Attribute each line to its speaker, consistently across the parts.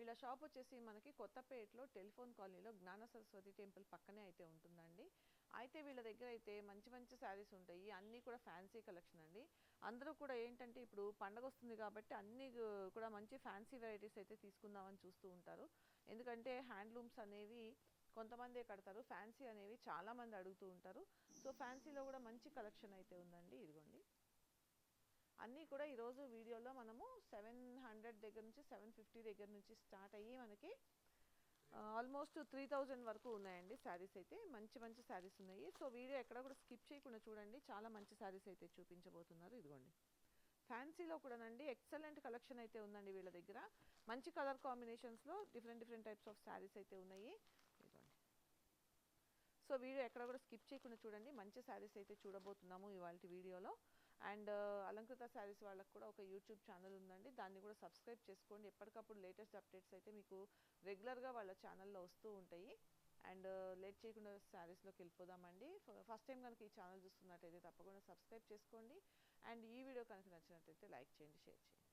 Speaker 1: వీళ్ళ షాప్ వచ్చేసి మనకి కొత్తపేటలో టెలిఫోన్ కాలనీలో జ్ఞాన సరస్వతి టెంపుల్ పక్కనే అయితే ఉంటుందండి. అయితే వీళ్ళ దగ్గర అయితే మంచి మంచి శారీస్ ఉంటాయి. అన్నీ కూడా ఫ్యాన్సీ కలెక్షన్ అండి. అందరూ కూడా ఏంటంటే ఇప్పుడు పండగ వస్తుంది కాబట్టి అన్నీ కూడా మంచి ఫ్యాన్సీ వెరైటీస్ అయితే తీసుకుందామని చూస్తూ ఉంటారు. ఎందుకంటే హ్యాండ్లూమ్స్ అనేవి కొంతమందే కడతారు. ఫ్యాన్సీ అనేవి చాలామంది అడుగుతూ ఉంటారు. సో ఫ్యాన్సీలో కూడా మంచి కలెక్షన్ అయితే ఉందండి. ఇదిగోండి. అన్నీ కూడా ఈరోజు వీడియోలో మనము సెవెన్ హండ్రెడ్ దగ్గర నుంచి సెవెన్ ఫిఫ్టీ దగ్గర నుంచి స్టార్ట్ అయ్యి మనకి ఆల్మోస్ట్ త్రీ థౌజండ్ వరకు ఉన్నాయండి శారీస్ అయితే. మంచి మంచి శారీస్ ఉన్నాయి. సో వీడియో ఎక్కడ కూడా స్కిప్ చేయకుండా చూడండి. చాలా మంచి శారీస్ అయితే చూపించబోతున్నారు. ఇదిగోండి. ఫ్యాన్సీలో కూడానండి ఎక్సలెంట్ కలెక్షన్ అయితే ఉందండి వీళ్ళ దగ్గర. మంచి colour కాంబినేషన్స్లో different different types of saris అయితే ఉన్నాయి. ఇదిగోండి. సో వీడియో ఎక్కడ కూడా స్కిప్ చేయకుండా చూడండి. మంచి శారీస్ అయితే చూడబోతున్నాము ఇవాళ వీడియోలో. అండ్ అలంకృత శారీస్ వాళ్ళకి కూడా ఒక యూట్యూబ్ ఛానల్ ఉందండి. దాన్ని కూడా సబ్స్క్రైబ్ చేసుకోండి. ఎప్పటికప్పుడు లేటెస్ట్ అప్డేట్స్ అయితే మీకు రెగ్యులర్గా వాళ్ళ ఛానల్లో వస్తూ ఉంటాయి. అండ్ లేట్ చేయకుండా శారీస్లోకి వెళ్ళిపోదామండి. ఫస్ట్ టైం కనుక ఈ ఛానల్ చూస్తున్నట్టయితే తప్పకుండా సబ్స్క్రైబ్ చేసుకోండి. అండ్ ఈ వీడియో కనుక నచ్చినట్టయితే లైక్ చేయండి షేర్ చేయండి.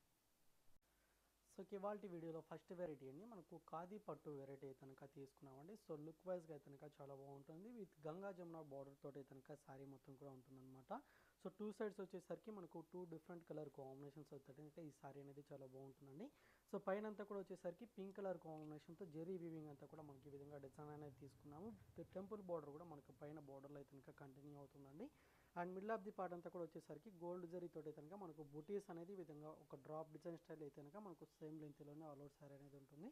Speaker 2: సో ఇవాళ వీడియోలో ఫస్ట్ వెరైటీ అండి. మనకు ఖాదీ పట్టు వెరైటీ అయితే కనుక తీసుకున్నామండి. సో లుక్ వైజ్గా అయితే కనుక చాలా బాగుంటుంది. విత్ గంగా జమున బార్డర్ తోటి అయితే కనుక శారీ మొత్తం కూడా ఉంటుందన్నమాట. సో టూ సైడ్స్ వచ్చేసరికి మనకు టూ డిఫరెంట్ కలర్ కాంబినేషన్స్ అయితే అంటే ఈ సారీ అనేది చాలా బాగుంటుందండి. సో పైన అంతా కూడా వచ్చేసరికి పింక్ కలర్ కాంబినేషన్తో జెరీ వీవింగ్ అంతా కూడా మనకి ఈ విధంగా డిజైన్ అనేది తీసుకున్నాము. టెంపుల్ బార్డర్ కూడా మనకు పైన బార్డర్లో అయితే కనుక కంటిన్యూ అవుతుందండి. And middle of the part అంతా కూడా వచ్చేసరికి గోల్డ్ జరీ తోటి కనుక మనకు బుటీస్ అనేది విధంగా ఒక డ్రాప్ డిజైన్ స్టైల్ అయితే కనుక మనకు సేమ్ లెంత్లోనే ఆల్ అవుట్ సారీ అనేది ఉంటుంది.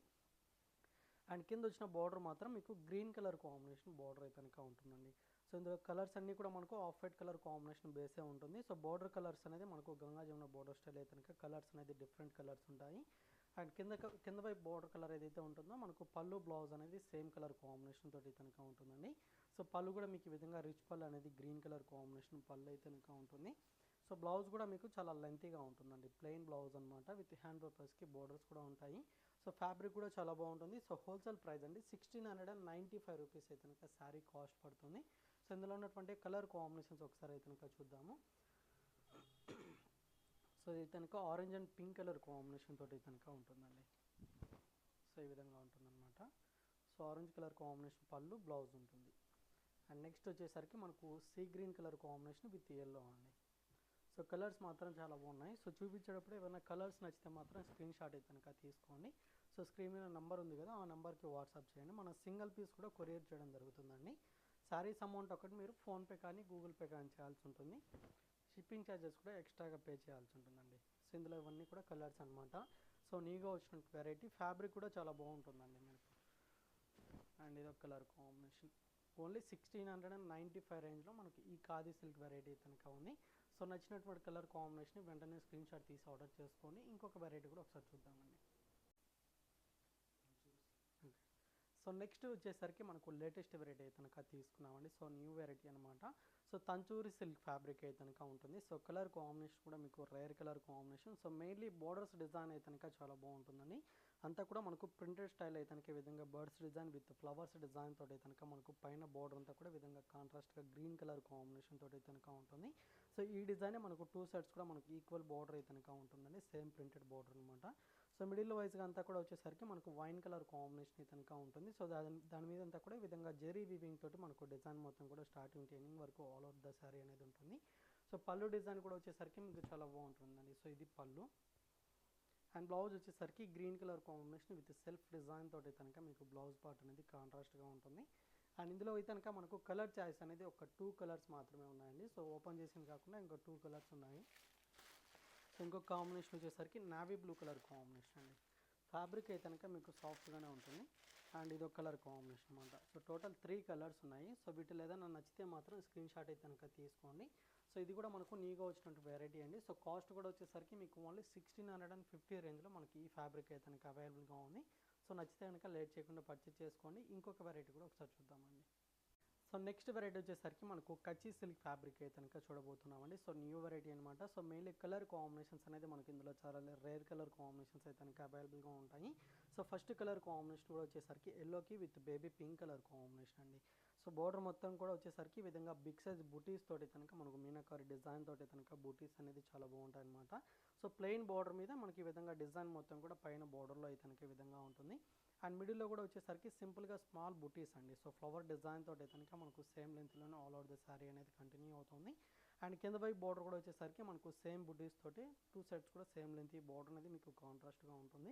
Speaker 2: అండ్ కింద వచ్చిన బార్డర్ మాత్రం మీకు గ్రీన్ కలర్ కాంబినేషన్ బార్డర్ అయితే కనుక ఉంటుందండి. సో ఇందులో కలర్స్ అన్నీ కూడా మనకు ఆఫ్ వైట్ కలర్ కాంబినేషన్ బేసే ఉంటుంది. సో బార్డర్ కలర్స్ అనేది మనకు గంగా జమున బార్డర్ స్టైల్ అయితే కనుక కలర్స్ అనేది డిఫరెంట్ కలర్స్ ఉంటాయి. అండ్ కింద కింద వైపు బార్డర్ కలర్ ఏదైతే ఉంటుందో మనకు పళ్ళు బ్లౌజ్ అనేది సేమ్ కలర్ కాంబినేషన్ తోటి కనుక ఉంటుందండి. సో పళ్ళు కూడా మీకు ఈ విధంగా రిచ్ పళ్ళు అనేది గ్రీన్ కలర్ కాంబినేషన్ పళ్ళు అయితే కనుక ఉంటుంది. సో బ్లౌజ్ కూడా మీకు చాలా లెంతీగా ఉంటుందండి. ప్లెయిన్ బ్లౌజ్ అనమాట విత్ హ్యాండ్ పేపర్స్కి బోర్డర్స్ కూడా ఉంటాయి. సో ఫ్యాబ్రిక్ కూడా చాలా బాగుంటుంది. సో హోల్సేల్ ప్రైస్ అండి sixteen hundred and ninety five rupees అయితే కనుక శారీ కాస్ట్ పడుతుంది. సో ఇందులో ఉన్నటువంటి కలర్ కాంబినేషన్స్ ఒకసారి అయితే చూద్దాము. సో ఇది కనుక orange and pink colour combination తోటి కనుక ఉంటుందండి. సో ఈ విధంగా ఉంటుందన్నమాట. So orange colour combination pallu blouse ఉంటుంది. అండ్ నెక్స్ట్ వచ్చేసరికి మనకు sea green colour combination with yellow అండి. సో కలర్స్ మాత్రం చాలా బాగున్నాయి. సో చూపించేటప్పుడు ఏమైనా కలర్స్ నచ్చితే మాత్రం స్క్రీన్ షాట్ అయితే కనుక తీసుకోండి. సో స్క్రీన్ మీద నెంబర్ ఉంది కదా ఆ నెంబర్కి వాట్సాప్ చేయండి. మన సింగిల్ పీస్ కూడా కొరియర్ చేయడం జరుగుతుందండి. శారీస్ అమౌంట్ ఒకటి మీరు ఫోన్పే కానీ గూగుల్ పే కానీ చేయాల్సి ఉంటుంది. షిప్పింగ్ ఛార్జెస్ కూడా ఎక్స్ట్రాగా పే చేయాల్సి ఉంటుందండి. సో ఇందులో ఇవన్నీ కూడా కలర్స్ అనమాట సో నీగా వచ్చిన వెరైటీ ఫ్యాబ్రిక్ కూడా చాలా బాగుంటుందండి మీకు. అండ్ ఇదొక colour combination. Only sixteen hundred and ninety five రేంజ్లో మనకి ఈ ఖాదీ సిల్క్ వెరైటీ కనుక ఉంది. సో నచ్చినటువంటి కలర్ కాంబినేషన్ వెంటనే స్క్రీన్ షాట్ తీసి ఆర్డర్ చేసుకొని ఇంకొక వెరైటీ కూడా ఒకసారి చూద్దామండి. సో నెక్స్ట్ వచ్చేసరికి మనకు లేటెస్ట్ వెరైటీ అయితే కనుక తీసుకున్నామండి. సో న్యూ వెరైటీ అనమాట సో తంచూరి సిల్క్ ఫ్యాబ్రిక్ అయితే కనుక ఉంటుంది. సో కలర్ కాంబినేషన్ కూడా మీకు rare colour combination. So mainly borders design అయితే కనుక చాలా బాగుంటుందండి. అంతా కూడా మనకు ప్రింటెడ్ స్టైల్ అయితే కనుక విధంగా birds design with flowers design తోటి కనుక మనకు పైన బోర్డర్ అంతా కూడా విధంగా కాంట్రాస్ట్గా గ్రీన్ కలర్ కాంబినేషన్ తోటి కనుక ఉంటుంది. సో ఈ డిజైన్ మనకు టూ సైడ్స్ కూడా మనకు ఈక్వల్ బార్డర్ అయితే కనుక ఉంటుందండి. సేమ్ ప్రింటెడ్ బోర్డర్ అనమాట సో మిడిల్ వైజ్గా అంతా కూడా వచ్చేసరికి మనకు వైన్ కలర్ కాంబినేషన్ అయితే కనుక ఉంటుంది. సో దాని దాని మీద అంతా కూడా ఈ విధంగా జెరీ వీవింగ్ తోటి మనకు డిజైన్ మొత్తం కూడా స్టార్టింగ్ ఎండింగ్ వరకు ఆల్ అవుట్ ద శారీ అనేది ఉంటుంది. సో పళ్ళు డిజైన్ కూడా వచ్చేసరికి మీకు చాలా బాగుంటుందండి. సో ఇది పళ్ళు. అండ్ బ్లౌజ్ వచ్చేసరికి green colour combination with self design తోటి కనుక మీకు బ్లౌజ్ పార్ట్ అనేది కాంట్రాస్ట్గా ఉంటుంది. అండ్ ఇందులో అయితే కనుక మనకు కలర్ చాయిస్ అనేది ఒక టూ కలర్స్ మాత్రమే ఉన్నాయండి. సో ఓపెన్ చేసింది కాకుండా ఇంకా టూ కలర్స్ ఉన్నాయి. సో ఇంకొక కాంబినేషన్ వచ్చేసరికి నావీ బ్లూ కలర్ కాంబినేషన్ అండి. ఫ్యాబ్రిక్ అయితే కనుక మీకు సాఫ్ట్గానే ఉంటుంది. అండ్ ఇది ఒక కలర్ కాంబినేషన్ అనమాట సో టోటల్ త్రీ కలర్స్ ఉన్నాయి. సో వీటిలో ఏదైనా నచ్చితే మాత్రం స్క్రీన్ షాట్ అయితే కనుక తీసుకోండి. సో ఇది కూడా మనకు నీగా వచ్చినట్టు వెరైటీ అండి. సో కాస్ట్ కూడా వచ్చేసరికి మీకు only sixteen hundred and fifty రేంజ్లో మనకి ఈ ఫ్యాబ్రిక్ అయితే కనుక అవైలబుల్గా ఉంది. సో నచ్చితే కనుక లేట్ చేయకుండా పర్చేస్ చేసుకోండి. ఇంకొక వెరైటీ కూడా ఒకసారి చూద్దామండి. సో నెక్స్ట్ వెరైటీ వచ్చేసరికి మనకు కచ్చి సిల్క్ ఫ్యాబ్రిక్ అయితే కనుక చూడబోతున్నామండి. సో న్యూ వెరైటీ అనమాట సో మెయిన్లీ కలర్ కాంబినేషన్స్ అనేది మనకి ఇందులో చాలా రేర్ కలర్ కాంబినేషన్స్ అయితే కనుక అవైలబుల్గా ఉంటాయి. సో ఫస్ట్ కలర్ కాంబినేషన్ కూడా వచ్చేసరికి ఎల్లోకి with baby pink colour combination అండి. సో బోర్డర్ మొత్తం కూడా వచ్చేసరికి ఈ విధంగా బిగ్ సైజ్ బుటీస్ తోటి కనుక మనకు మీనాకారి డిజైన్ తోటి కనుక బుటీస్ అనేది చాలా బాగుంటాయి అనమాట సో ప్లెయిన్ బార్డర్ మీద మనకి ఈ విధంగా డిజైన్ మొత్తం కూడా పైన బోర్డర్లో అయితే కనుక ఈ విధంగా ఉంటుంది. అండ్ మిడిల్లో కూడా వచ్చేసరికి సింపుల్గా స్మాల్ బుటీస్ అండి. సో ఫ్లవర్ డిజైన్ తోటి కనుక మనకు సేమ్ లెంత్లోనే ఆల్ అవుట్ ద శారీ అనేది కంటిన్యూ అవుతుంది. అండ్ కింద వైపు బార్డర్ కూడా వచ్చేసరికి మనకు సేమ్ బుటీస్ తోటి టూ సెట్స్ కూడా సేమ్ లెంత్ ఈ బార్డర్ అనేది మీకు కాంట్రాస్ట్గా ఉంటుంది.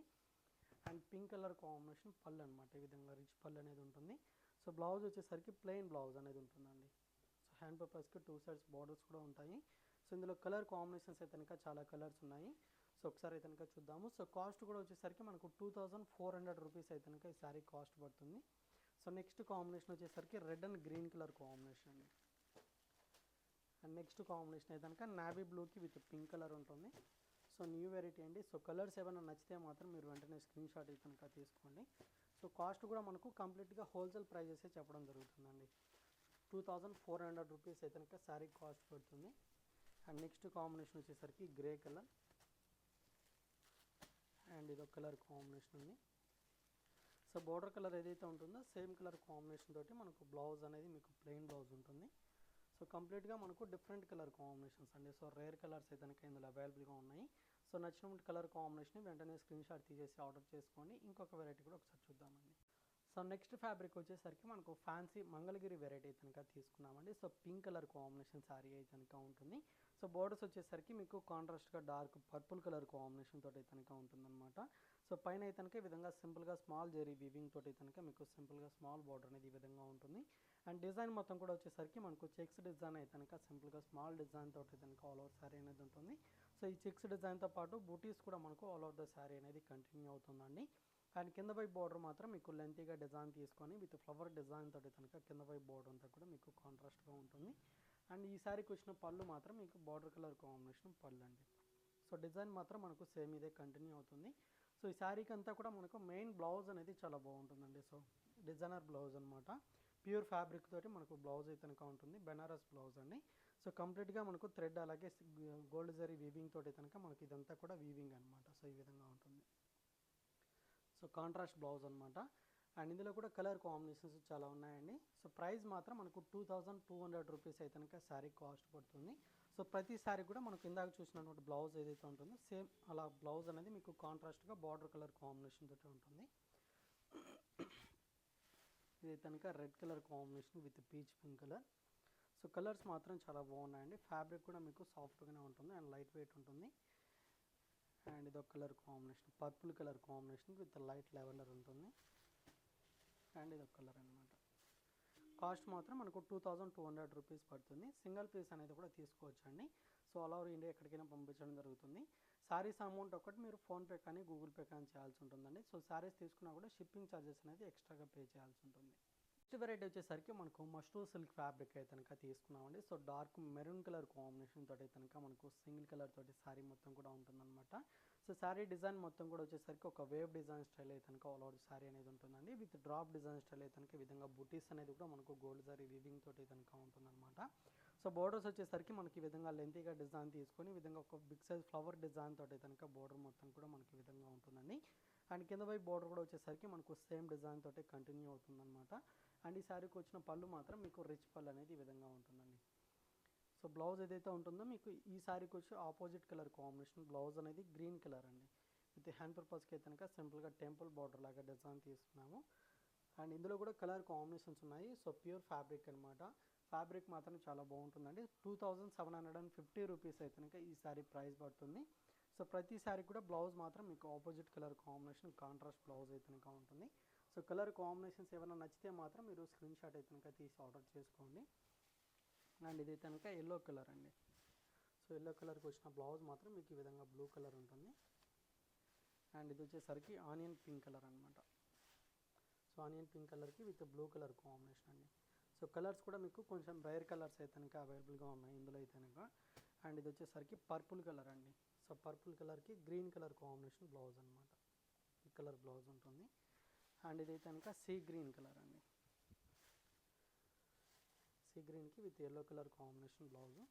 Speaker 2: అండ్ పింక్ కలర్ కాంబినేషన్ పళ్ళు అనమాట ఈ విధంగా రిచ్ పళ్ళు అనేది ఉంటుంది. సో బ్లౌజ్ వచ్చేసరికి ప్లెయిన్ బ్లౌజ్ అనేది ఉంటుందండి. సో హ్యాండ్ పేపర్స్కి టూ సైడ్స్ బార్డర్స్ కూడా ఉంటాయి. సో ఇందులో కలర్ కాంబినేషన్స్ అయితే కనుక చాలా కలర్స్ ఉన్నాయి. సో ఒకసారి అయితే కనుక చూద్దాము. సో కాస్ట్ కూడా వచ్చేసరికి మనకు two thousand four hundred rupees అయితే కనుక ఈ శారీ కాస్ట్ పడుతుంది. సో నెక్స్ట్ కాంబినేషన్ వచ్చేసరికి red and green colour combination అండి. అండ్ నెక్స్ట్ కాంబినేషన్ అయితే కనుక నావీ బ్లూకి విత్ పింక్ కలర్ ఉంటుంది. సో న్యూ వెరైటీ అండి. సో కలర్స్ ఏమైనా నచ్చితే మాత్రం మీరు వెంటనే స్క్రీన్ షాట్ అయితే కనుక తీసుకోండి. సో కాస్ట్ కూడా మనకు కంప్లీట్గా హోల్సేల్ ప్రైజెసే చెప్పడం జరుగుతుందండి. Two thousand four hundred rupees అయితే కనుక శారీ కాస్ట్ పడుతుంది. అండ్ నెక్స్ట్ కాంబినేషన్ వచ్చేసరికి గ్రే కలర్. అండ్ ఇదొక కలర్ కాంబినేషన్ ఉంది. సో బోర్డర్ కలర్ ఏదైతే ఉంటుందో సేమ్ కలర్ కాంబినేషన్ తోటి మనకు బ్లౌజ్ అనేది మీకు ప్లెయిన్ బ్లౌజ్ ఉంటుంది. సో కంప్లీట్గా మనకు డిఫరెంట్ కలర్ కాంబినేషన్స్ అండి. సో రేర్ కలర్స్ అయితే కనుక ఇందులో అవైలబుల్గా ఉన్నాయి. సో నచ్చిన కలర్ కాంబినేషన్ వెంటనే స్క్రీన్ షాట్ తీసేసి ఆర్డర్ చేసుకోండి. ఇంకొక వెరైటీ కూడా ఒకసారి చూద్దామండి. సో నెక్స్ట్ ఫ్యాబ్రిక్ వచ్చేసరికి మనకు ఫ్యాన్సీ మంగళగిరి వెరైటీ కనుక తీసుకున్నామండి. So pink colour combination sari అయితే కనుక ఉంటుంది. సో బోర్డర్స్ వచ్చేసరికి మీకు కాంట్రాస్ట్గా డార్క్ పర్పుల్ కలర్ కాంబినేషన్ తోటి కనుక ఉంటుందన్నమాట. సో పైన అయితే కనుక ఈ విధంగా సింపుల్గా స్మాల్ జెరీ వీవింగ్ తోటి కనుక మీకు సింపుల్గా స్మాల్ బార్డర్ అనేది ఈ విధంగా ఉంటుంది. అండ్ డిజైన్ మొత్తం కూడా వచ్చేసరికి మనకు చెక్స్ డిజైన్ అయితే కనుక సింపుల్గా స్మాల్ డిజైన్ తోటి కనుక ఆల్ ఓవర్ శారీ అనేది ఉంటుంది. సో ఈ చెక్స్ డిజైన్తో పాటు బూటీస్ కూడా మనకు ఆల్ ఓవర్ ద శారీ అనేది కంటిన్యూ అవుతుందండి. అండ్ కింద వైపు బార్డర్ మాత్రం మీకు లెంతీగా డిజైన్ తీసుకొని విత్ ఫ్లవర్ డిజైన్ తోటి కనుక కింద వైపు బార్డర్ అంతా కూడా మీకు కాంట్రాస్ట్గా ఉంటుంది. అండ్ ఈ శారీకి వచ్చిన పళ్ళు మాత్రం మీకు బార్డర్ కలర్ కాంబినేషన్ పళ్ళు అండి సో డిజైన్ మాత్రం మనకు సేమ్ ఇదే కంటిన్యూ అవుతుంది. సో ఈ శారీకి అంతా కూడా మనకు మెయిన్ బ్లౌజ్ అనేది చాలా బాగుంటుందండి. సో డిజైనర్ బ్లౌజ్ అనమాట ప్యూర్ ఫ్యాబ్రిక్ తోటి మనకు బ్లౌజ్ అయితే ఉంటుంది. బెనారస్ బ్లౌజ్ అండి. సో కంప్లీట్గా మనకు థ్రెడ్ అలాగే గోల్డ్ జరీ వీవింగ్ తోటి కనుక మనకి ఇదంతా కూడా వీవింగ్ అనమాట సో ఈ విధంగా ఉంటుంది. సో కాంట్రాస్ట్ బ్లౌజ్ అనమాట అండ్ ఇందులో కూడా కలర్ కాంబినేషన్స్ చాలా ఉన్నాయండి. సో ప్రైస్ మాత్రం మనకు two thousand two hundred rupees అయితే కనుక శారీ కాస్ట్ పడుతుంది. సో ప్రతి శారీ కూడా మనకు ఇందాక చూసినటువంటి బ్లౌజ్ ఏదైతే ఉంటుందో సేమ్ అలా బ్లౌజ్ అనేది మీకు కాంట్రాస్ట్గా బార్డర్ కలర్ కాంబినేషన్ తోటి ఉంటుంది. ఇది కనుక red colour combination with peach pink colour so colours మాత్రం చాలా బాగున్నాయండి. ఫ్యాబ్రిక్ కూడా మీకు సాఫ్ట్గానే ఉంటుంది అండ్ లైట్ వెయిట్ ఉంటుంది. అండ్ ఇదొక colour combination purple colour combination with light lavender ఉంటుంది. అండ్ ఇది ఒక కలర్ అనమాట కాస్ట్ మాత్రం మనకు two thousand two hundred rupees పడుతుంది. సింగిల్ పీస్ అనేది కూడా తీసుకోవచ్చండి. సో ఆల్ ఓవర్ ఇండియా ఎక్కడికైనా పంపించడం జరుగుతుంది. శారీస్ అమౌంట్ ఒకటి మీరు ఫోన్పే కానీ గూగుల్ పే కానీ చేయాల్సి ఉంటుందండి. సో శారీస్ తీసుకున్నా కూడా షిప్పింగ్ ఛార్జెస్ అనేది ఎక్స్ట్రాగా పే చేయాల్సి ఉంటుంది. నెక్స్ట్ వెరైటీ వచ్చేసరికి మనకు మస్టూ సిల్క్ ఫ్యాబ్రిక్ అయితే కనుక తీసుకున్నామండి. So dark maroon colour combination తోటి కనుక మనకు సింగిల్ కలర్ తోటి శారీ మొత్తం కూడా ఉంటుందన్నమాట. సో శారీ డిజైన్ మొత్తం కూడా వచ్చేసరికి ఒక వేవ్ డిజైన్ స్టైల్ అయితే కనుక ఆల్ ఓవర్ శారీ అనేది ఉంటుందండి. విత్ డ్రాప్ డిజైన్ స్టైల్ అయితే కనుక విధంగా బుటీస్ అనేది కూడా మనకు గోల్డ్ సారీ వీవింగ్ తోటి కనుక ఉంటుందన్నమాట. సో బోర్డర్స్ వచ్చేసరికి మనకి ఈ విధంగా లెంతీగా డిజైన్ తీసుకొని విధంగా ఒక బిగ్ సైజ్ ఫ్లవర్ డిజైన్ తోటి కనుక బోర్డర్ మొత్తం కూడా మనకి విధంగా ఉంటుందండి. అండ్ కింద వైపు బోర్డర్ కూడా వచ్చేసరికి మనకు సేమ్ డిజైన్ తోటి కంటిన్యూ అవుతుందన్నమాట. అండ్ ఈ శారీకి వచ్చిన పళ్ళు మాత్రం మీకు రిచ్ పళ్ళు అనేది ఈ విధంగా ఉంటుందండి. సో బ్లౌజ్ ఏదైతే ఉంటుందో మీకు ఈ శారీకి వచ్చి ఆపోజిట్ కలర్ కాంబినేషన్. బ్లౌజ్ అనేది గ్రీన్ కలర్ అండి. విత్ హ్యాండ్ పర్పస్కి అయితే కనుక సింపుల్గా టెంపుల్ బార్డర్ లాగా డిజైన్ తీసుకున్నాము. అండ్ ఇందులో కూడా కలర్ కాంబినేషన్స్ ఉన్నాయి. సో ప్యూర్ ఫ్యాబ్రిక్ అనమాట ఫ్యాబ్రిక్ మాత్రం చాలా బాగుంటుందండి. Two thousand seven hundred and fifty rupees అయితే కనుక ఈ శారీ ప్రైస్ పడుతుంది. సో ప్రతి శారీ కూడా బ్లౌజ్ మాత్రం మీకు opposite colour combination contrast blouse అయితే కనుక ఉంటుంది. సో కలర్ కాంబినేషన్స్ ఏమైనా నచ్చితే మాత్రం మీరు స్క్రీన్ షాట్ అయితే కనుక తీసి ఆర్డర్ చేసుకోండి. అండ్ ఇది కనుక ఎల్లో కలర్ అండి. సో ఎల్లో కలర్కి వచ్చిన బ్లౌజ్ మాత్రం మీకు ఈ విధంగా బ్లూ కలర్ ఉంటుంది. అండ్ ఇది వచ్చేసరికి ఆనియన్ పింక్ కలర్ అనమాట సో ఆనియన్ పింక్ కలర్కి విత్ బ్లూ కలర్ కాంబినేషన్ అండి. సో కలర్స్ కూడా మీకు కొంచెం రైర్ కలర్స్ అయితే కనుక అవైలబుల్గా ఉన్నాయి ఇందులో అయితే కనుక అండ్ ఇది వచ్చేసరికి పర్పుల్ కలర్ అండి. సో పర్పుల్ కలర్కి గ్రీన్ కలర్ కాంబినేషన్ బ్లౌజ్ అనమాట ఈ కలర్ బ్లౌజ్ ఉంటుంది. అండ్ ఇదైతే కనుక సీ గ్రీన్ కలర్ అండి. సీ గ్రీన్కి with yellow colour combination blouse.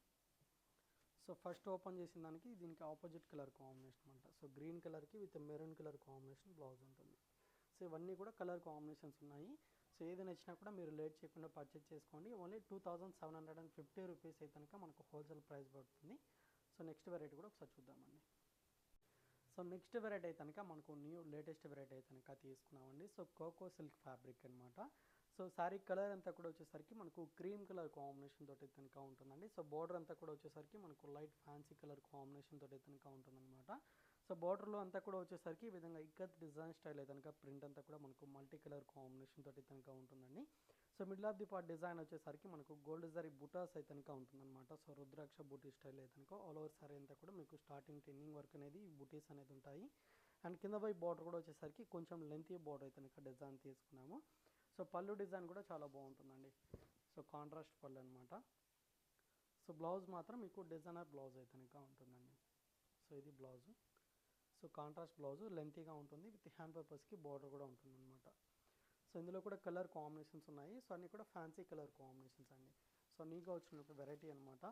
Speaker 2: So first open చేసిన దానికి దీనికి ఆపోజిట్ కలర్ కాంబినేషన్ అనమాట సో గ్రీన్ కలర్కి with maroon colour combination blouse ఉంటుంది. సో ఇవన్నీ కూడా కలర్ కాంబినేషన్స్ ఉన్నాయి. సో ఏది నచ్చినా కూడా మీరు లేట్ చేయకుండా పర్చేజ్ చేసుకోండి. Only two thousand seven hundred and fifty rupees అయితే కనుక మనకు హోల్సేల్ ప్రైస్ పడుతుంది. సో నెక్స్ట్ వెరైటీ కూడా ఒకసారి చూద్దామండి. సో నెక్స్ట్ వెరైటీ అయితే కనుక మనకు న్యూ లేటెస్ట్ వెరైటీ అయితే కనుక తీసుకున్నామండి. సో కోకో సిల్క్ ఫ్యాబ్రిక్ అనమాట సో శారీ కలర్ అంతా కూడా వచ్చేసరికి మనకు క్రీమ్ కలర్ కాంబినేషన్ తోటి కనుక ఉంటుందండి. సో బార్డర్ అంతా కూడా వచ్చేసరికి మనకు లైట్ ఫ్యాన్సీ కలర్ కాంబినేషన్ తోటి కనుక ఉంటుందన్నమాట. సో బార్డర్లో అంతా కూడా వచ్చేసరికి ఈ విధంగా ఇక్కత్ డిజైన్ స్టైల్ అయితే కనుక ప్రింట్ అంతా కూడా మనకు మల్టీ కలర్ కాంబినేషన్ తోటి కనుక ఉంటుందండి. So middle of the part design వచ్చేసరికి మనకు గోల్డ్ జరీ బుటాస్ అయితే కనుక ఉంటుందన్నమాట. సో రుద్రాక్ష బూటీ స్టైల్ అయితే కనుక ఆల్ ఓవర్ సారీ అంతా కూడా మీకు స్టార్టింగ్ టెన్నింగ్ వర్క్ అనేది బూటీస్ అనేది ఉంటాయి. అండ్ కింద పై బార్డర్ కూడా వచ్చేసరికి కొంచెం లెంతీ బార్డర్ అయితే కనుక డిజైన్ తీసుకున్నాము. సో పళ్ళు డిజైన్ కూడా చాలా బాగుంటుందండి. సో కాంట్రాస్ట్ పళ్ళు అనమాట సో బ్లౌజ్ మాత్రం మీకు డిజైనర్ బ్లౌజ్ అయితే కనుక ఉంటుందండి. సో ఇది బ్లౌజ్. సో కాంట్రాస్ట్ బ్లౌజ్ లెంతీగా ఉంటుంది విత్ హ్యాండ్ పర్పస్కి బార్డర్ కూడా ఉంటుంది అనమాట సో ఇందులో కూడా కలర్ కాంబినేషన్స్ ఉన్నాయి. సో అన్నీ కూడా ఫ్యాన్సీ కలర్ కాంబినేషన్స్ అండి. సో నీగా వచ్చిన వెరైటీ అనమాట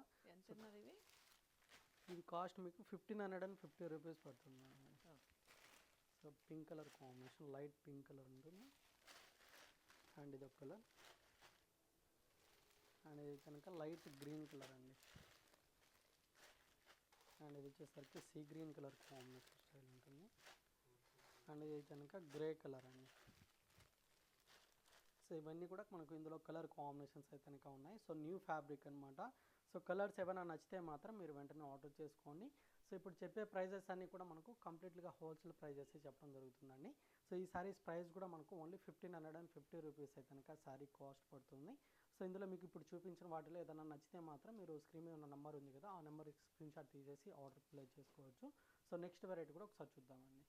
Speaker 2: ఇది కాస్ట్ మీకు fifteen hundred and fifty rupees పడుతుంది. So pink colour combination light pink colour ఉంటుంది. అండి ఇది ఒక కలర్ అండ్ ఇది కనుక లైట్ గ్రీన్ కలర్ అండి. అండ్ ఇది వచ్చేసరికి sea green colour combination style ఉంటుంది. అండ్ ఇది కనుక గ్రే కలర్ అండి. సో ఇవన్నీ కూడా మనకు ఇందులో కలర్ కాంబినేషన్స్ అయితే కనుక ఉన్నాయి. సో న్యూ ఫ్యాబ్రిక్ అనమాట సో కలర్స్ ఏమైనా నచ్చితే మాత్రం మీరు వెంటనే ఆర్డర్ చేసుకోండి. సో ఇప్పుడు చెప్పే ప్రైజెస్ అన్నీ కూడా మనకు కంప్లీట్గా హోల్సేల్ ప్రైజెస్ చెప్పడం జరుగుతుందండి. సో ఈ సారీస్ ప్రైస్ కూడా మనకు only fifteen hundred and fifty rupees అయితే కనుక శారీ కాస్ట్ పడుతుంది. సో ఇందులో మీకు ఇప్పుడు చూపించిన వాటిలో ఏదైనా నచ్చితే మాత్రం మీరు స్క్రీన్ మీద ఉన్న నెంబర్ ఉంది కదా ఆ నెంబర్ స్క్రీన్ షాట్ తీసేసి ఆర్డర్ ప్లేస్ చేసుకోవచ్చు. సో నెక్స్ట్ వెరైటీ కూడా ఒకసారి చూద్దామండి.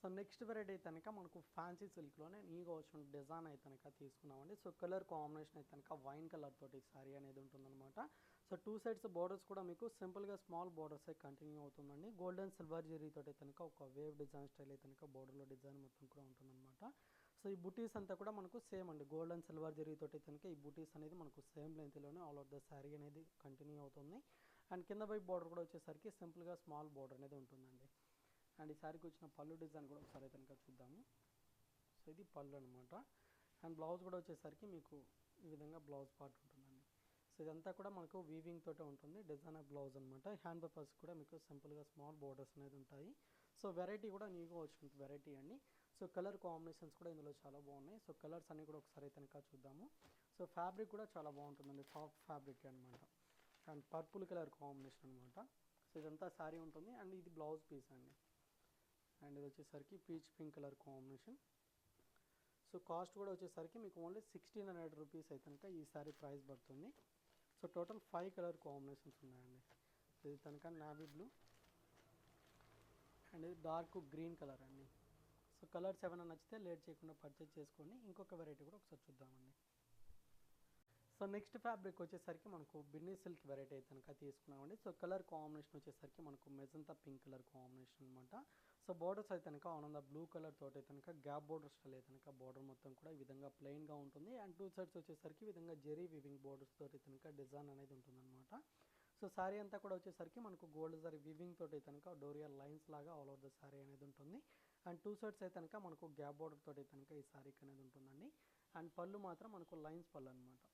Speaker 2: సో నెక్స్ట్ వెరైటీ అయితే కనుక మనకు ఫ్యాన్సీ సిల్క్లోనే నీగా వచ్చిన డిజైన్ అయితే కనుక తీసుకున్నామండి. సో కలర్ కాంబినేషన్ అయితే కనుక వైన్ కలర్ తోటి సారీ అనేది ఉంటుందన్నమాట. సో టూ సైడ్స్ బోర్డర్స్ కూడా మీకు సింపుల్గా స్మాల్ బోర్డర్స్ కంటిన్యూ అవుతుందండి. గోల్డెన్ సిల్వర్ జెరీ కనుక ఒక వేవ్ డిజైన్ స్టైల్ అయితే కనుక బోర్డర్లో డిజైన్ మొత్తం కూడా ఉంటుందన్నమాట. సో ఈ బుటీస్ అంతా కూడా మనకు సేమ్ అండి. గోల్డ్ అండ్ సిల్వర్ జెరీ కనుక ఈ బుటీస్ అనేది మనకు సేమ్ లెంత్లోనే ఆల్ ఓవర్ ద శారీ అనేది కంటిన్యూ అవుతుంది. అండ్ కింద వైపు బార్డర్ కూడా వచ్చేసరికి సింపుల్గా స్మాల్ బార్డర్ అనేది ఉంటుందండి. అండ్ ఈ శారీకి వచ్చిన పళ్ళు డిజైన్ కూడా ఒకసారి అయితే కనుక చూద్దాము. సో ఇది పళ్ళు అనమాట అండ్ బ్లౌజ్ కూడా వచ్చేసరికి మీకు ఈ విధంగా బ్లౌజ్ పార్ట్ ఉంటుంది. సో ఇదంతా కూడా మనకు వీవింగ్ తోటే ఉంటుంది. డిజైన్ బ్లౌజ్ అనమాట హ్యాండ్ పేపర్స్ కూడా మీకు సింపుల్గా స్మాల్ బోర్డర్స్ అనేది ఉంటాయి. సో వెరైటీ కూడా న్యూగా వచ్చిన వెరైటీ అండి. సో కలర్ కాంబినేషన్స్ కూడా ఇందులో చాలా బాగున్నాయి. సో కలర్స్ అన్నీ కూడా ఒకసారి అయితే కనుక చూద్దాము. సో ఫ్యాబ్రిక్ కూడా చాలా బాగుంటుందండి. సాఫ్ట్ ఫ్యాబ్రిక్ అనమాట అండ్ పర్పుల్ కలర్ కాంబినేషన్ అనమాట సో ఇదంతా శారీ ఉంటుంది. అండ్ ఇది బ్లౌజ్ పీస్ అండి. అండ్ ఇది వచ్చేసరికి peach pink colour combination so cost కూడా వచ్చేసరికి మీకు ఓన్లీ సిక్స్టీన్ హండ్రెడ్ రూపీస్ అయితే కనుక ఈ సారీ ప్రైస్ పడుతుంది. So total five colour combinations ఉన్నాయండి. ఇది కనుక నావీ బ్లూ అండ్ ఇది డార్క్ గ్రీన్ కలర్ అండి. సో కలర్స్ ఏమైనా నచ్చితే లేట్ చేయకుండా పర్చేజ్ చేసుకోండి ఇంకొక వెరైటీ కూడా ఒకసారి చూద్దామండి. సో నెక్స్ట్ ఫ్యాబ్రిక్ వచ్చేసరికి మనకు బిన్నీ సిల్క్ వెరైటీ అయితే కనుక తీసుకున్నామండి. సో కలర్ కాంబినేషన్ వచ్చేసరికి మనకు మెజంతా పింక్ కలర్ కాంబినేషన్ అనమాట సో బోర్డర్స్ అయితే కనుక ఆనంద బ్లూ కలర్ తోటి అయితే కనుక గ్యాప్ బోర్డర్ స్టైల్ అయితే కనుక బోర్డర్ మొత్తం కూడా ఈ విధంగా ప్లెయిన్గా ఉంటుంది. అండ్ టూ సైడ్స్ వచ్చేసరికి ఈ విధంగా జెరీ వివింగ్ బోర్డర్స్ తోటి కనుక డిజైన్ అనేది ఉంటుందన్నమాట. సో శారీ అంతా కూడా వచ్చేసరికి మనకు గోల్డ్ జరీ వివింగ్ తోటి కనుక డోరియల్ లైన్స్ లాగా ఆల్ ఓవర్ ద శారీ అనేది ఉంటుంది. అండ్ టూ సైడ్స్ అయితే కనుక మనకు గ్యాప్ బోర్డర్ తోటి కనుక ఈ శారీకి అనేది ఉంటుందండి. అండ్ పళ్ళు మాత్రం మనకు లైన్స్ పళ్ళు అనమాట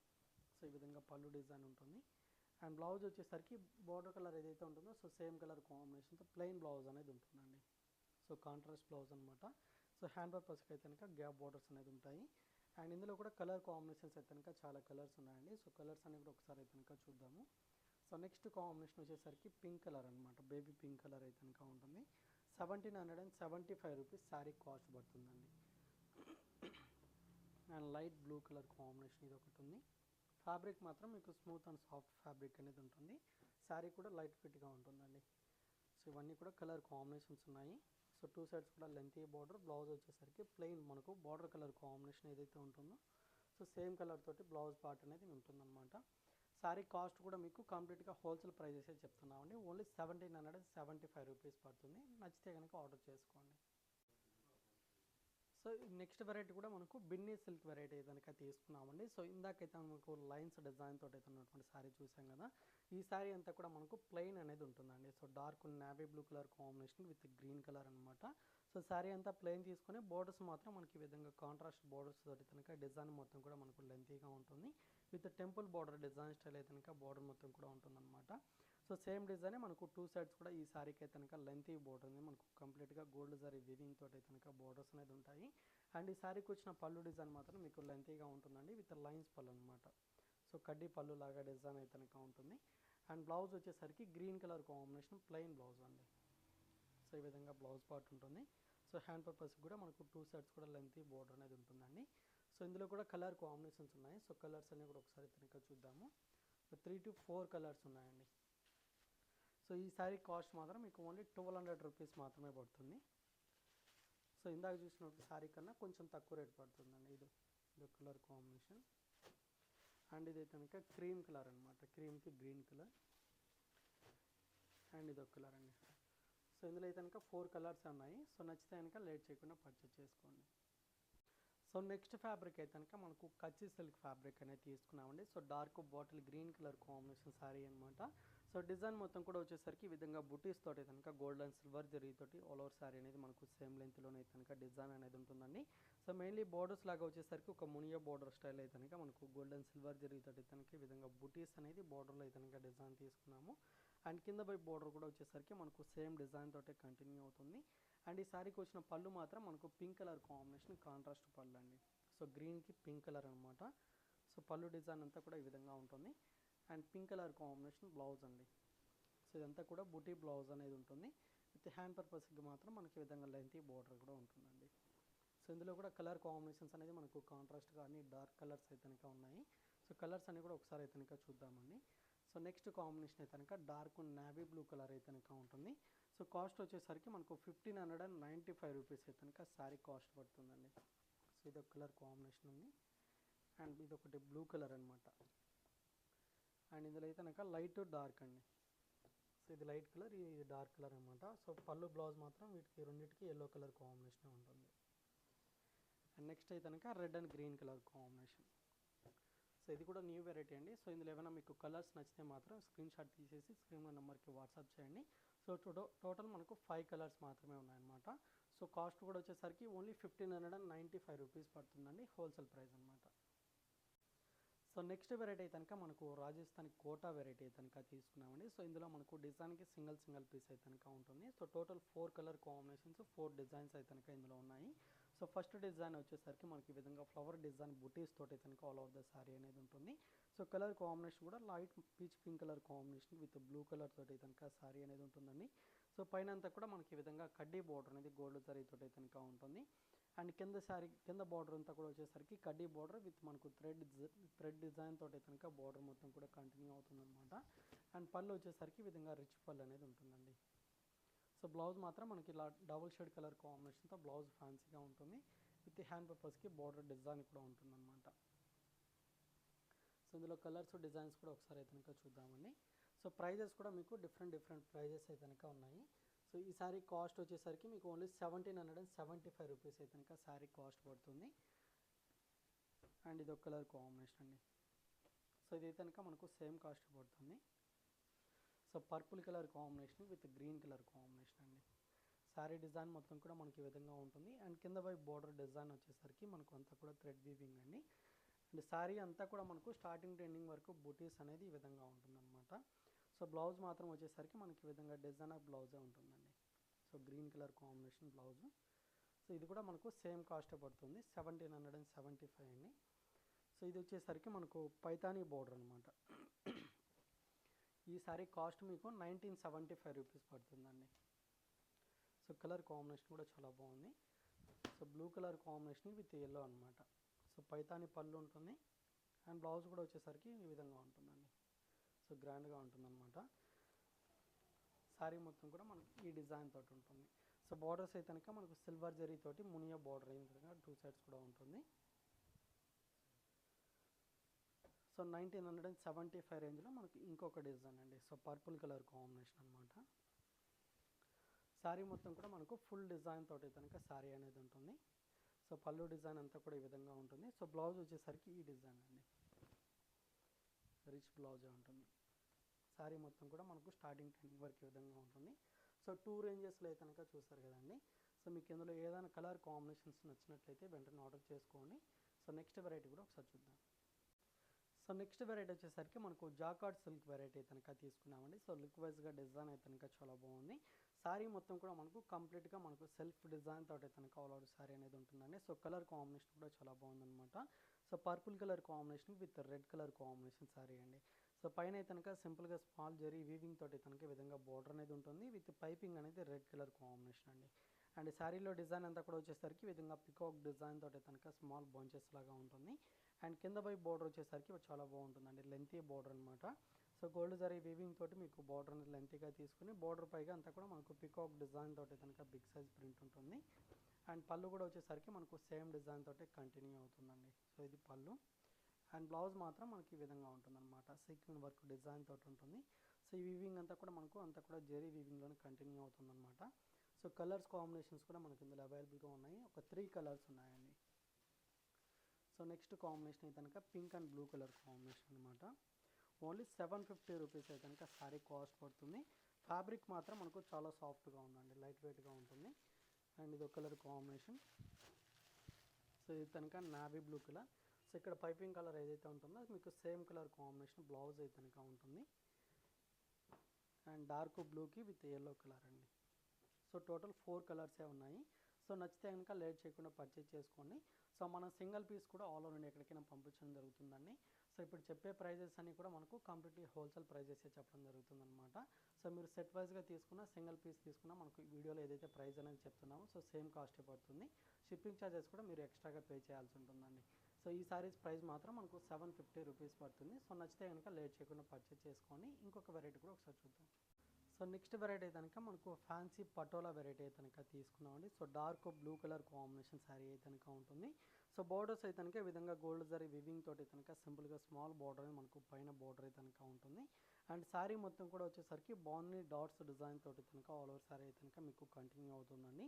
Speaker 2: సో ఈ విధంగా పళ్ళు డిజైన్ ఉంటుంది. అండ్ బ్లౌజ్ వచ్చేసరికి బోర్డర్ కలర్ ఏదైతే ఉంటుందో సో సేమ్ కలర్ కాంబినేషన్తో ప్లెయిన్ బ్లౌజ్ అనేది ఉంటుందండి. సో కాంట్రాస్ట్ బ్లౌజ్ అనమాట సో హ్యాండ్ పర్పస్కి అయితే కనుక గ్యాప్ బార్డర్స్ అనేది ఉంటాయి. అండ్ ఇందులో కూడా కలర్ కాంబినేషన్స్ అయితే కనుక చాలా కలర్స్ ఉన్నాయండి. సో కలర్స్ అన్ని కూడా ఒకసారి అయితే కనుక చూద్దాము. సో నెక్స్ట్ కాంబినేషన్ వచ్చేసరికి పింక్ కలర్ అనమాట బేబీ పింక్ కలర్ అయితే కనుక ఉంటుంది. Seventeen hundred and seventy five rupees sari cost పడుతుందండి. And light blue colour combination ఇది ఒకటి ఉంది. ఫ్యాబ్రిక్ మాత్రం మీకు స్మూత్ అండ్ సాఫ్ట్ ఫ్యాబ్రిక్ అనేది ఉంటుంది. శారీ కూడా లైట్ ఫిట్గా ఉంటుందండి. సో ఇవన్నీ కూడా కలర్ కాంబినేషన్స్ ఉన్నాయి. సో టూ సైడ్స్ కూడా లెంతీ బార్డర్ బ్లౌజ్ వచ్చేసరికి ప్లెయిన్ మనకు బార్డర్ కలర్ కాంబినేషన్ ఏదైతే ఉంటుందో సో సేమ్ కలర్ తోటి బ్లౌజ్ పార్ట్ అనేది ఉంటుందన్నమాట. శారీ కాస్ట్ కూడా మీకు కంప్లీట్గా wholesale prices చెప్తున్నామండి. Only seventeen hundred seventy five rupees పడుతుంది. నచ్చితే కనుక ఆర్డర్ చేసుకోండి. సో నెక్స్ట్ వెరైటీ కూడా మనకు బిన్నీ సిల్క్ వెరైటీ కనుక తీసుకున్నామండి. సో ఇందాకైతే మనకు లైన్స్ డిజైన్ తోటి అయితే ఉన్నటువంటి శారీ చూసాం కదా. ఈ శారీ అంతా కూడా మనకు ప్లెయిన్ అనేది ఉంటుందండి. So dark navy blue colour combination with green colour అనమాట సో శారీ అంతా ప్లెయిన్ తీసుకొని బోర్డర్స్ మాత్రం మనకి ఈ విధంగా కాంట్రాస్ట్ బోర్డర్స్ తోటి కనుక డిజైన్ మొత్తం కూడా మనకు లెంతీగా ఉంటుంది. With temple border design style అయితే కనుక బార్డర్ మొత్తం కూడా ఉంటుందన్నమాట. సో సేమ్ డిజైన్ మనకు టూ సైడ్స్ కూడా ఈ శారీకి అయితే కనుక లెంతీ బోర్డర్ ఉంది మనకు కంప్లీట్గా గోల్డ్ జరీ వివింగ్ తోటి అయితే కనుక బోర్డర్స్ అనేది ఉంటాయి. అండ్ ఈ సారీకి వచ్చిన పళ్ళు డిజైన్ మాత్రం మీకు లెంతీగా ఉంటుందండి విత్ లైన్స్ పళ్ళు అనమాట సో కడ్డీ పళ్ళు లాగా డిజైన్ అయితే కనుక ఉంటుంది. అండ్ బ్లౌజ్ వచ్చేసరికి green colour combination plain blouse అండి. సో ఈ విధంగా బ్లౌజ్ పార్ట్ ఉంటుంది. సో హ్యాండ్ పర్పస్ కూడా మనకు టూ సైడ్స్ కూడా లెంతీ బోర్డర్ అనేది ఉంటుందండి. సో ఇందులో కూడా కలర్ కాంబినేషన్స్ ఉన్నాయి. సో కలర్స్ అన్నీ కూడా ఒకసారి కనుక చూద్దాము. త్రీ టు ఫోర్ కలర్స్ ఉన్నాయండి. సో ఈ శారీ కాస్ట్ మాత్రం మీకు ఓన్లీ ట్వెల్వ్ హండ్రెడ్ రూపీస్ మాత్రమే పడుతుంది. సో ఇందాక చూసినప్పుడు శారీ కన్నా కొంచెం తక్కువ రేట్ పడుతుందండి. ఇది ఇది కలర్ కాంబినేషన్ అండ్ ఇది కనుక క్రీమ్ కలర్ అనమాట క్రీమ్కి గ్రీన్ కలర్ అండ్ ఇది ఒక కలర్ అండి. సో ఇందులో అయితే కనుక ఫోర్ కలర్స్ ఉన్నాయి. సో నచ్చితే కనుక లేట్ చేయకుండా పర్చేస్ చేసుకోండి. సో నెక్స్ట్ ఫ్యాబ్రిక్ అయితే కనుక మనకు కచ్చి సిల్క్ ఫ్యాబ్రిక్ అనేది తీసుకున్నామండి. So dark bottle green colour combination sari అనమాట సో డిజైన్ మొత్తం కూడా వచ్చేసరికి ఈ విధంగా బుటీస్ తోటి కనుక గోల్డ్ అండ్ సిల్వర్ జరీ తోటి ఆల్ ఓవర్ శారీ అనేది మనకు సేమ్ లెంత్లోనే కనుక డిజైన్ అనేది ఉంటుందండి. సో మెయిన్లీ బోర్డర్స్ లాగా వచ్చేసరికి ఒక మునియా బోర్డర్ స్టైల్ అయితే కనుక మనకు గోల్డ్ అండ్ సిల్వర్ జరీ తోటి కనుక ఈ విధంగా బుటీస్ అనేది బోర్డర్లో అయితే కనుక డిజైన్ తీసుకున్నాము. అండ్ కింద పై బోర్డర్ కూడా వచ్చేసరికి మనకు సేమ్ డిజైన్ తోటే కంటిన్యూ అవుతుంది. అండ్ ఈ శారీకి వచ్చిన పళ్ళు మాత్రం మనకు పింక్ కలర్ కాంబినేషన్ కాంట్రాస్ట్ పళ్ళు అండి. సో గ్రీన్కి పింక్ కలర్ అనమాట సో పళ్ళు డిజైన్ అంతా కూడా ఈ విధంగా ఉంటుంది. And pink colour combination blouse అండి. సో ఇదంతా కూడా బుటీ బ్లౌజ్ అనేది ఉంటుంది. విత్ హ్యాండ్ పర్పస్కి మాత్రం మనకి విధంగా లెంత్ బోర్డర్ కూడా ఉంటుందండి. సో ఇందులో కూడా కలర్ కాంబినేషన్స్ అనేది మనకు కాంట్రాస్ట్గా అన్ని డార్క్ కలర్స్ అయితే కనుక ఉన్నాయి. సో కలర్స్ అన్ని కూడా ఒకసారి అయితే కనుక చూద్దామండి. సో నెక్స్ట్ కాంబినేషన్ అయితే కనుక డార్క్ నావీ బ్లూ కలర్ అయితే కనుక ఉంటుంది. సో కాస్ట్ వచ్చేసరికి మనకు fifteen hundred and ninety five rupees అయితే కనుక శారీ కాస్ట్ పడుతుందండి. సో ఇది ఒక కలర్ కాంబినేషన్ ఉంది. అండ్ ఇది ఒకటి బ్లూ కలర్ అనమాట అండ్ ఇందులో అయితే కనుక లైట్ డార్క్ అండి. సో ఇది లైట్ కలర్ ఇది డార్క్ కలర్ అనమాట సో పళ్ళు బ్లౌజ్ మాత్రం వీటికి రెండింటికి ఎల్లో కలర్ కాంబినేషన్ ఉంటుంది. అండ్ నెక్స్ట్ అయితే కనుక red and green colour combination. So ఇది కూడా న్యూ వెరైటీ అండి. సో ఇందులో ఏమైనా మీకు కలర్స్ నచ్చితే మాత్రం స్క్రీన్ షాట్ తీసేసి స్క్రీన్ నెంబర్కి వాట్సాప్ చేయండి. సో టోటల్ టోటల్ మనకు ఫైవ్ కలర్స్ మాత్రమే ఉన్నాయన్నమాట. సో కాస్ట్ కూడా వచ్చేసరికి only fifteen hundred and ninety five rupees పడుతుందండి హోల్సేల్ ప్రైస్ అనమాట సో నెక్స్ట్ వెరైటీ అయితే కనుక మనకు రాజస్థాన్ కోటా వెరైటీ అయితే కనుక తీసుకున్నామండి. సో ఇందులో మనకు డిజైన్కి సింగిల్ సింగిల్ పీస్ అయితే కనుక ఉంటుంది. So total four colour combinations four designs అయితే కనుక ఇందులో ఉన్నాయి. సో ఫస్ట్ డిజైన్ వచ్చేసరికి మనకి ఈ విధంగా ఫ్లవర్ డిజైన్ బుటీస్ తోటి అయితే కనుక ఆల్ ఓవర్ ద సారీ అనేది ఉంటుంది. సో కలర్ కాంబినేషన్ కూడా light peach pink colour combination with blue colour తోటి కనుక సారీ అనేది ఉంటుందండి. సో పైన అంతా కూడా మనకి ఈ విధంగా కడ్డీ బోర్డర్ అనేది గోల్డ్ జరీ తోటి కనుక ఉంటుంది. అండ్ కింద శారీ కింద బార్డర్ అంతా కూడా వచ్చేసరికి కడ్డీ బార్డర్ విత్ మనకు థ్రెడ్ థ్రెడ్ డిజైన్ తోటి అయితే కనుక బార్డర్ మొత్తం కూడా కంటిన్యూ అవుతుందన్నమాట. అండ్ పళ్ళు వచ్చేసరికి ఈ విధంగా రిచ్ పళ్ళు అనేది ఉంటుందండి. సో బ్లౌజ్ మాత్రం మనకి ఇలా డబుల్ షేడ్ కలర్ కాంబినేషన్తో బ్లౌజ్ ఫ్యాన్సీగా ఉంటుంది. విత్ హ్యాండ్ పేపర్స్కి బార్డర్ డిజైన్ కూడా ఉంటుందన్నమాట. సో ఇందులో కలర్స్ డిజైన్స్ కూడా ఒకసారి అయితే కనుక చూద్దామండి. సో ప్రైజెస్ కూడా మీకు డిఫరెంట్ డిఫరెంట్ ప్రైజెస్ అయితే కనుక ఉన్నాయి. సో ఈ సారీ కాస్ట్ వచ్చేసరికి మీకు only seventeen hundred and seventy five rupees అయితే కనుక శారీ కాస్ట్ పడుతుంది. అండ్ ఇది ఒక కలర్ కాంబినేషన్ అండి. సో ఇది కనుక మనకు సేమ్ కాస్ట్ పడుతుంది. So purple colour combination with green colour combination అండి. శారీ డిజైన్ మొత్తం కూడా మనకి ఈ విధంగా ఉంటుంది. అండ్ కింద వైపు బార్డర్ డిజైన్ వచ్చేసరికి మనకు అంతా కూడా థ్రెడ్ వీవింగ్ అండి. అండ్ శారీ అంతా కూడా మనకు స్టార్టింగ్ టు ఎండింగ్ వరకు బుటీస్ అనేది ఈ విధంగా ఉంటుందన్నమాట. సో బ్లౌజ్ మాత్రం వచ్చేసరికి మనకి ఈ విధంగా ఆఫ్ బ్లౌజే ఉంటుంది. So green colour combination blouse. So ఇది కూడా మనకు సేమ్ కాస్ట్ పడుతుంది seventeen hundred and seventy five అండి. సో ఇది వచ్చేసరికి మనకు పైతానీ బోర్డర్ అనమాట ఈ సారీ కాస్ట్ మీకు నైన్టీన్ సెవెంటీ ఫైవ్ రూపీస్ పడుతుందండి. సో కలర్ కాంబినేషన్ కూడా చాలా బాగుంది. So blue colour combination with yellow అనమాట సో పైతాని పళ్ళు ఉంటుంది. అండ్ బ్లౌజ్ కూడా వచ్చేసరికి ఈ విధంగా ఉంటుందండి. సో గ్రాండ్గా ఉంటుందన్నమాట. శారీ మొత్తం కూడా మనకి ఈ డిజైన్ తోటి ఉంటుంది. సో బార్డర్స్ అయితే కనుక మనకు సిల్వర్ జరీ తోటి మునియా బార్డర్ అయిన విధంగా టూ సైడ్స్ కూడా ఉంటుంది. So nineteen hundred and seventy five రేంజ్లో మనకి ఇంకొక డిజైన్ అండి. సో పర్పుల్ కలర్ కాంబినేషన్ అనమాట శారీ మొత్తం కూడా మనకు ఫుల్ డిజైన్ తోటి కనుక శారీ అనేది ఉంటుంది. సో పళ్ళు డిజైన్ అంతా కూడా ఈ విధంగా ఉంటుంది. సో బ్లౌజ్ వచ్చేసరికి ఈ డిజైన్ అండి. రిచ్ బ్లౌజే ఉంటుంది. శారీ మొత్తం కూడా మనకు స్టార్టింగ్ టెన్ వరకు ఈ విధంగా ఉంటుంది. సో టూ రేంజెస్లో అయితే కనుక చూసారు కదండి. సో మీకు ఇందులో ఏదైనా కలర్ కాంబినేషన్స్ నచ్చినట్లయితే వెంటనే ఆర్డర్ చేసుకోండి. సో నెక్స్ట్ వెరైటీ కూడా ఒకసారి చూద్దాం. సో నెక్స్ట్ వెరైటీ వచ్చేసరికి మనకు జాకార్డ్ సిల్క్ వెరైటీ కనుక తీసుకున్నామండి. సో లుక్ వైజ్గా డిజైన్ అయితే కనుక చాలా బాగుంది. శారీ మొత్తం కూడా మనకు కంప్లీట్గా మనకు సెల్ఫ్ డిజైన్ తోటి కనుక ఆల్ అవుట్ శారీ అనేది ఉంటుందండి. సో కలర్ కాంబినేషన్ కూడా చాలా బాగుందన్నమాట. So purple colour combination with red colour combination sari అండి. సో పైన కనుక సింపుల్గా స్మాల్ జరీ వీవింగ్ తోటి కనుక విధంగా బోర్డర్ అనేది ఉంటుంది. విత్ పైపింగ్ అనేది రెడ్ కలర్ కాంబినేషన్ అండి. అండ్ శారీలో డిజైన్ అంతా కూడా వచ్చేసరికి విధంగా పికాక్ డిజైన్ తోటి కనుక స్మాల్ బౌంచెస్ లాగా ఉంటుంది. అండ్ కింద పై బోర్డర్ వచ్చేసరికి చాలా బాగుంటుందండి. లెంతీ బోర్డర్ అనమాట సో గోల్డ్ జరీ వీవింగ్ తోటి మీకు బోర్డర్ అనేది లెంతీగా తీసుకుని బోర్డర్ పైగా అంతా కూడా మనకు పికాక్ డిజైన్ తోటి కనుక బిగ్ సైజ్ ప్రింట్ ఉంటుంది. అండ్ పళ్ళు కూడా వచ్చేసరికి మనకు సేమ్ డిజైన్ తోటే కంటిన్యూ అవుతుందండి. సో ఇది పళ్ళు. అండ్ బ్లౌజ్ మాత్రం మనకి ఈ విధంగా ఉంటుందన్నమాట. సీక్వెన్ వర్క్ డిజైన్ తోటి ఉంటుంది. సో ఈ వీవింగ్ అంతా కూడా మనకు అంతా కూడా జెరీ వీవింగ్లోనే కంటిన్యూ అవుతుందన్నమాట. సో కలర్స్ కాంబినేషన్స్ కూడా మనకి ఇందులో అవైలబుల్గా ఉన్నాయి. ఒక త్రీ కలర్స్ ఉన్నాయండి. సో నెక్స్ట్ కాంబినేషన్ అయితే కనుక pink and blue colour combination అనమాట ఓన్లీ సెవెన్ ఫిఫ్టీ రూపీస్ అయితే కనుక శారీ కాస్ట్ పడుతుంది. ఫ్యాబ్రిక్ మాత్రం మనకు చాలా సాఫ్ట్గా ఉందండి. లైట్ వెయిట్గా ఉంటుంది. అండ్ ఇది ఒక కలర్ కాంబినేషన్ సో ఇది కనుక నావీ బ్లూ కలర్ సో ఇక్కడ పైపింగ్ కలర్ ఏదైతే ఉంటుందో మీకు సేమ్ కలర్ కాంబినేషన్ బ్లౌజ్ అయితే కనుక ఉంటుంది. అండ్ డార్క్ బ్లూకి విత్ ఎల్లో కలర్ అండి. సో టోటల్ ఫోర్ కలర్సే ఉన్నాయి. సో నచ్చితే కనుక లేట్ చేయకుండా పర్చేజ్ చేసుకోండి. సో మనం సింగిల్ పీస్ కూడా ఆల్ ఓవర్ ఎక్కడికైనా పంపించడం జరుగుతుందండి. సో ఇప్పుడు చెప్పే ప్రైజెస్ అన్నీ కూడా మనకు కంప్లీట్లీ హోల్సేల్ ప్రైజెసే చెప్పడం జరుగుతుందనమాట సో మీరు సెట్ వైజ్గా తీసుకున్న సింగిల్ పీస్ తీసుకున్నా మనకు వీడియోలో ఏదైతే ప్రైస్ అనేది చెప్తున్నామో సో సేమ్ కాస్టే పడుతుంది. షిప్పింగ్ ఛార్జెస్ కూడా మీరు ఎక్స్ట్రాగా పే చేయాల్సి ఉంటుందండి. సో ఈ సారీస్ ప్రైస్ మాత్రం మనకు సెవెన్ ఫిఫ్టీ రూపీస్ పడుతుంది. సో నచ్చితే కనుక లేట్ చేయకుండా పర్చేజ్ చేసుకోండి ఇంకొక వెరైటీ కూడా ఒకసారి చూద్దాం. సో నెక్స్ట్ వెరైటీ కనుక మనకు ఫ్యాన్సీ పటోలా వెరైటీ అయితే కనుక తీసుకున్నామండి so dark blue colour combination sari అయితే కనుక ఉంటుంది. సో బోర్డర్స్ అయితే కనుక ఈ విధంగా గోల్డ్ జరీ వివింగ్ తోటి కనుక సింపుల్గా స్మాల్ బార్డర్ మనకు పైన బార్డర్ అయితే కనుక ఉంటుంది. అండ్ శారీ మొత్తం కూడా వచ్చేసరికి బాగుంది డాట్స్ డిజైన్ తోటి కనుక ఆల్ ఓవర్ శారీ అయితే కనుక మీకు కంటిన్యూ అవుతుందండి.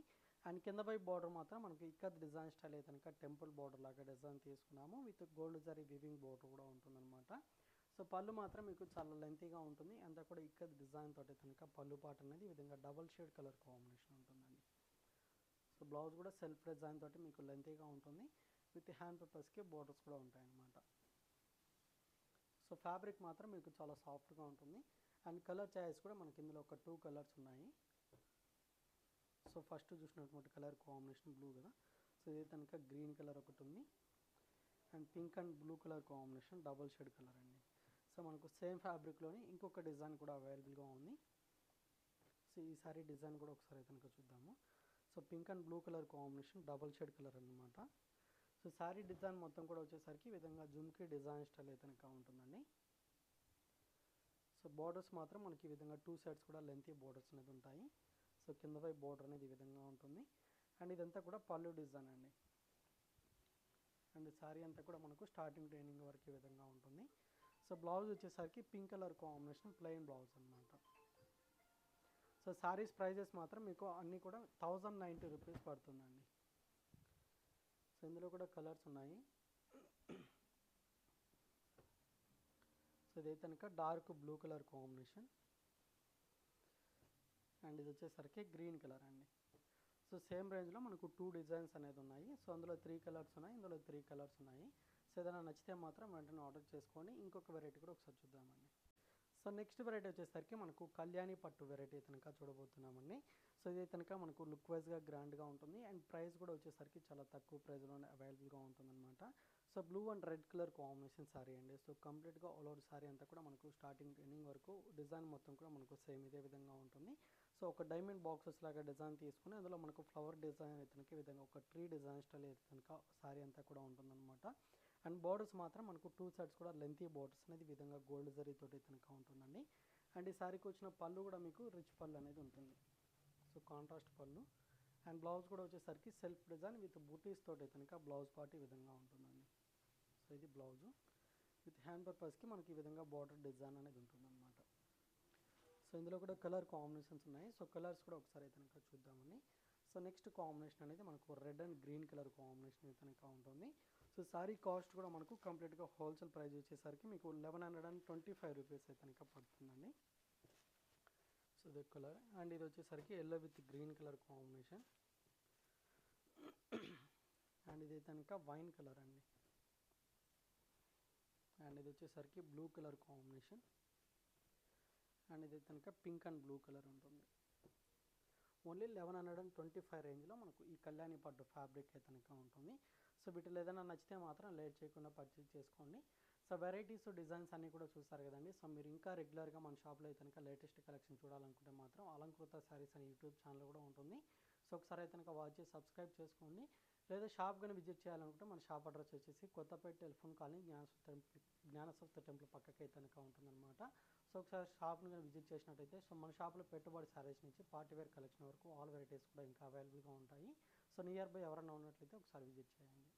Speaker 2: అండ్ కింద పై బార్డర్ మాత్రం మనకి ఇక్కడ డిజైన్ స్టైల్ అయితే కనుక టెంపుల్ బార్డర్ లాగా డిజైన్ తీసుకున్నాము. With gold zari weaving border కూడా ఉంటుందన్నమాట. సో పళ్ళు మాత్రం మీకు చాలా లెంతీగా ఉంటుంది. అంతా కూడా ఇక్కత్ డిజైన్ తోటి కనుక పళ్ళు పాట అనేది ఈ విధంగా డబల్ షేడ్ కలర్ కాంబినేషన్ ఉంటుందండి. సో బ్లౌజ్ కూడా సెల్ఫ్ డిజైన్ తోటి మీకు లెంతీగా ఉంటుంది. విత్ హ్యాండ్ పేపర్స్కి బోర్డర్స్ కూడా ఉంటాయన్నమాట. సో ఫ్యాబ్రిక్ మాత్రం మీకు చాలా సాఫ్ట్గా ఉంటుంది. అండ్ కలర్ చాయిస్ కూడా మనకి ఇందులో ఒక టూ కలర్స్ ఉన్నాయి. సో ఫస్ట్ చూసినటువంటి కలర్ కాంబినేషన్ బ్లూ కదా. సో ఇది కనుక గ్రీన్ కలర్ ఒకటి ఉంది. And pink and blue colour combination double shade colour అండి. సో మనకు సేమ్ ఫ్యాబ్రిక్లోని ఇంకొక డిజైన్ కూడా అవైలబుల్గా ఉంది. సో ఈ సారీ డిజైన్ కూడా ఒకసారి కనుక చూద్దాము. So pink and blue colour combination double shade colour అనమాట సో శారీ డిజైన్ మొత్తం కూడా వచ్చేసరికి ఈ విధంగా జుమ్కి డిజైన్ స్టైల్ అయితే కనుక ఉంటుందండి. సో బార్డర్స్ మాత్రం మనకి ఈ విధంగా టూ సైడ్స్ కూడా లెంతీ బార్డర్స్ అనేది ఉంటాయి. సో కింద వైపు అనేది ఈ విధంగా ఉంటుంది. అండ్ ఇదంతా కూడా పళ్ళు డిజైన్ అండి. అండ్ శారీ అంతా కూడా మనకు స్టార్టింగ్ ట్రైనింగ్ వరకు ఈ విధంగా ఉంటుంది. సో బ్లౌజ్ వచ్చేసరికి pink colour combination plain blouse అనమాట సో శారీస్ ప్రైజెస్ మాత్రం మీకు అన్నీ కూడా థౌజండ్ నైంటీ రూపీస్ పడుతుందండి. సో ఇందులో కూడా కలర్స్ ఉన్నాయి. సో ఇదైతే కనుక dark blue colour combination and ఇది వచ్చేసరికి గ్రీన్ కలర్ అండి. సో సేమ్ రేంజ్లో మనకు టూ డిజైన్స్ అనేది ఉన్నాయి. సో అందులో త్రీ కలర్స్ ఉన్నాయి ఇందులో త్రీ కలర్స్ ఉన్నాయి. సో ఏదైనా నచ్చితే మాత్రం వెంటనే ఆర్డర్ చేసుకొని ఇంకొక వెరైటీ కూడా ఒకసారి చూద్దామండి. సో నెక్స్ట్ వెరైటీ వచ్చేసరికి మనకు కళ్యాణి పట్టు వెరైటీ కనుక చూడబోతున్నామండి. సో ఇది కనుక మనకు లుక్ వైజ్గా గ్రాండ్గా ఉంటుంది. అండ్ ప్రైస్ కూడా వచ్చేసరికి చాలా తక్కువ ప్రైస్లో అవైలబుల్గా ఉంటుందన్నమాట. So blue and red colour combination sari అండి. సో కంప్లీట్గా ఆల్ ఓవర్ సారీ అంతా కూడా మనకు స్టార్టింగ్ ఎండింగ్ వరకు డిజైన్ మొత్తం కూడా మనకు సేమ్ ఇదే విధంగా ఉంటుంది. సో ఒక డైమండ్ బాక్సెస్ లాగా డిజైన్ తీసుకుని అందులో మనకు ఫ్లవర్ డిజైన్ అయితే ఈ విధంగా ఒక ట్రీ డిజైన్ స్టైల్ అయితే కనుక సారీ అంతా కూడా ఉంటుందన్నమాట. అండ్ బోర్డర్స్ మాత్రం మనకు టూ సైడ్స్ కూడా లెంతీ బోర్డర్స్ అనేది విధంగా గోల్డ్ జరీ తోటి కనుక ఉంటుందండి. అండ్ ఈ సారీకి వచ్చిన పళ్ళు కూడా మీకు రిచ్ పళ్ళు అనేది ఉంటుంది. So contrast pallu. And blouse కూడా వచ్చేసరికి సెల్ఫ్ డిజైన్ విత్ బూటీస్ తోటి కనుక బ్లౌజ్ పార్ట్ ఈ విధంగా ఉంటుందండి. సో ఇది బ్లౌజు విత్ హ్యాండ్ పర్పస్కి మనకి ఈ విధంగా బార్డర్ డిజైన్ అనేది ఉంటుంది సో ఇందులో కూడా కలర్ కాంబినేషన్స్ ఉన్నాయి. సో కలర్స్ కూడా ఒకసారి అయితే కనుక చూద్దామని సో నెక్స్ట్ కాంబినేషన్ అనేది మనకు red and green colour combination అయితే కనుక ఉంటుంది. సో సారీ కాస్ట్ కూడా మనకు కంప్లీట్గా హోల్సేల్ ప్రైస్ వచ్చేసరికి మీకు eleven hundred and twenty five rupees అయితే కనుక పడుతుందండి. సో ఇది కలర్. అండ్ ఇది వచ్చేసరికి yellow with green colour combination. And ఇది కనుక వైన్ కలర్ అండి. అండ్ ఇది వచ్చేసరికి బ్లూ కలర్ కాంబినేషన్. అండ్ ఇది కనుక పింక్ అండ్ బ్లూ కలర్ ఉంటుంది. Only eleven hundred and twenty five రేంజ్లో మనకు ఈ కళ్యాణి పట్టు ఫ్యాబ్రిక్ అయితే కనుక ఉంటుంది. సో వీటిలో ఏదైనా నచ్చితే మాత్రం లేట్ చేయకుండా పర్చేజ్ చేసుకోండి. సో వెరైటీస్ డిజైన్స్ అన్నీ కూడా చూస్తారు కదండి. సో మీరు ఇంకా రెగ్యులర్గా మన షాప్లో అయితే కనుక లేటెస్ట్ కలెక్షన్ చూడాలనుకుంటే మాత్రం అలంకృత శారీస్ అనే యూట్యూబ్ ఛానల్ కూడా ఉంటుంది. సో ఒకసారి అయితే కనుక వాచ్ చేసి సబ్స్క్రైబ్ చేసుకోండి. లేదా షాప్ కానీ విజిట్ చేయాలనుకుంటే మన షాప్ అడ్రస్ వచ్చేసి కొత్తపేట టెలిఫోన్ కాలనీ జ్ఞానసప్త టెంపుల్ జ్ఞానసప్త టెంపుల్ పక్కకి అయితే కనుక ఉంటుందన్నమాట. సో ఒకసారి షాప్ని కానీ విజిట్ చేసినట్టయితే సో మన షాప్లో పెట్టుబడి శారీస్ నుంచి పార్టీ వేర్ కలెక్షన్ వరకు ఆల్ వెరైటీస్ కూడా ఇంకా అవైలబుల్గా ఉంటాయి. సో నియర్ బై ఎవరైనా ఉన్నట్లయితే ఒకసారి విజిట్ చేయండి.